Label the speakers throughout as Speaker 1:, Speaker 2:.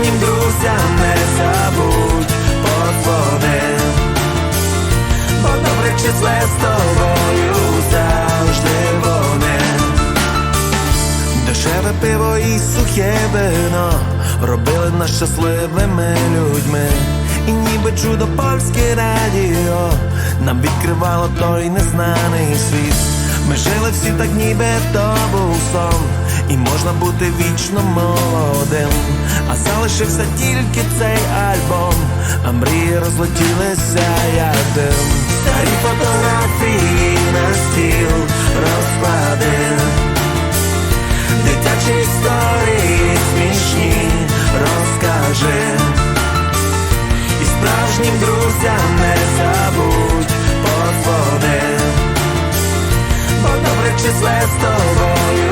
Speaker 1: І друзям не забудь подзвони. Бо добре чи зле з тобою завжди вони. Дешеве пиво і сухе вино робили нас щасливими людьми. І ніби чудо польське радіо нам відкривало той незнаний світ. Ми жили всі так, ніби то був сон, і можна бути вічно молодим. А залишився тільки цей альбом, а мрії розлетілися як дим. Старі фотографії на стіл розкладив. Дитячі історії смішні розкажи. І справжнім друзям не забудь подзвони. Бо добре чи зле з тобою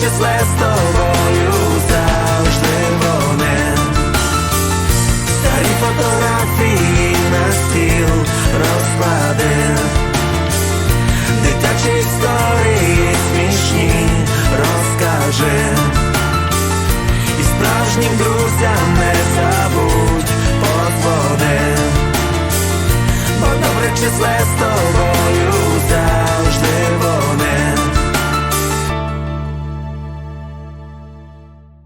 Speaker 1: Добре чи зле з тобою завжди вони. Старі фотографії на стіл розкладив. Дитячі історії смішні розкажи.